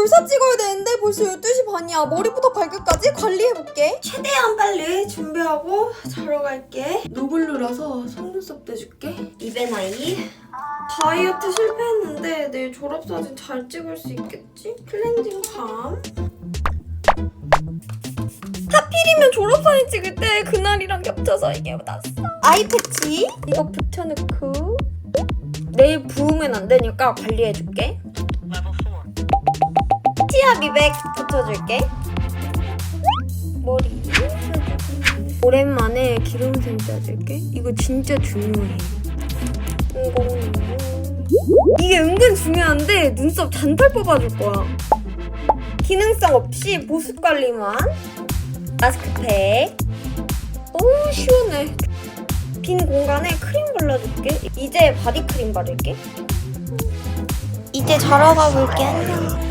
돌사 찍어야 되는데 벌써 12시 반이야. 머리부터 발끝까지 관리해볼게. 최대한 빨리 준비하고 자러 갈게. 노블루라서 속눈썹 떼줄게. 입에 나이. 다이어트 실패했는데 내일 졸업사진 잘 찍을 수 있겠지? 클렌징 밤. 하필이면 졸업사진 찍을 때 그날이랑 겹쳐서 이게 났어. 아이 패치 이거 붙여놓고 내일 부으면 안 되니까 관리해줄게. 미백 붙여줄게. 머리 오랜만에 기름생 짜줄게. 이거 진짜 중요해. 이게 은근 중요한데 눈썹 잔털 뽑아줄 거야. 기능성 없이 보습 관리만. 마스크팩. 오 시원해. 빈 공간에 크림 발라줄게. 이제 바디 크림 바를게. 이제 자러 가볼게. 안녕.